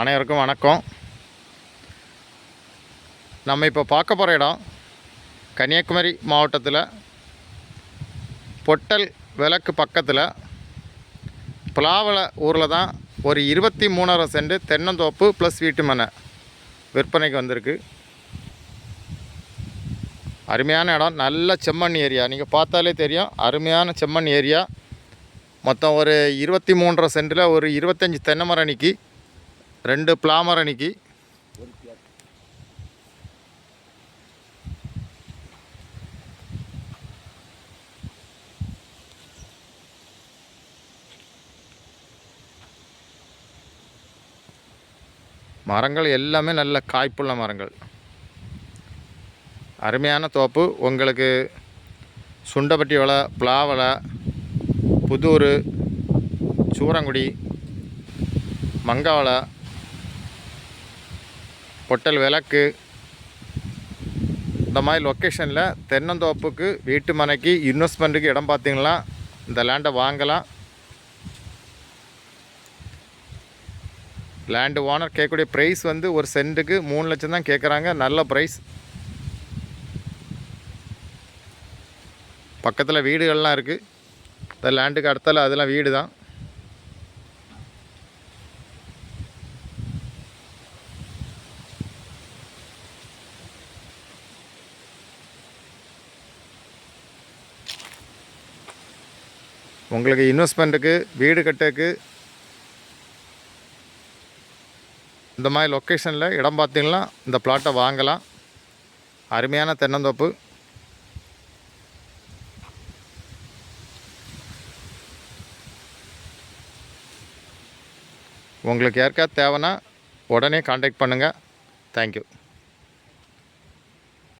அனைவருக்கும் வணக்கம். நம்ம இப்போ பார்க்க போகிற இடம் கன்னியாகுமரி மாவட்டத்தில் பொட்டல் விளக்கு பக்கத்தில் பிளாவல ஊரில் தான் ஒரு இருபத்தி மூணரை சென்ட் தென்னந்தோப்பு ப்ளஸ் வீட்டு மனை விற்பனைக்கு வந்திருக்கு. அருமையான இடம் நல்ல செம்மண் ஏரியா. நீங்கள் பார்த்தாலே தெரியும் அருமையான செம்மண் ஏரியா. மொத்தம் ஒரு இருபத்தி மூன்றரை சென்டில் ஒரு இருபத்தஞ்சி தென்னை மரம் நிற்கி ரெண்டு பிளாமரம் நிற்கி மரங்கள் எல்லாமே நல்ல காய்ப்புள்ள மரங்கள். அருமையான தோப்பு. உங்களுக்கு சுண்டப்பட்டி வலை பிளாவலை புதூர் சூரங்குடி மங்காவலை பொட்டல் விளக்கு. இந்த மாதிரி லொக்கேஷனில் தென்னந்தோப்புக்கு வீட்டு மனைக்கு இன்வெஸ்ட்மெண்ட்டுக்கு இடம் பார்த்திங்களா? இந்த லேண்டை வாங்கலாம். லேண்டு ஓனர் கேட்கக்கூடிய ப்ரைஸ் வந்து ஒரு சென்ட்டுக்கு மூணு லட்சம் தான் கேட்குறாங்க. நல்ல ப்ரைஸ் பக்கத்தில் வீடுகள்லாம் இருக்குது இந்த லேண்டுக்கு அடுத்தால அதெல்லாம் வீடு தான் உங்களுக்கு இன்வெஸ்ட்மெண்ட்டுக்கு வீடு கட்டக்கு இந்த மாதிரி லொக்கேஷனில் இடம் பார்த்தீங்கன்னா இந்த பிளாட்டை வாங்கலாம். அருமையான தென்னந்தோப்பு. உங்களுக்கு யாருக்கா தேவைன்னா உடனே காண்டாக்ட் பண்ணுங்கள் தேங்க்யூ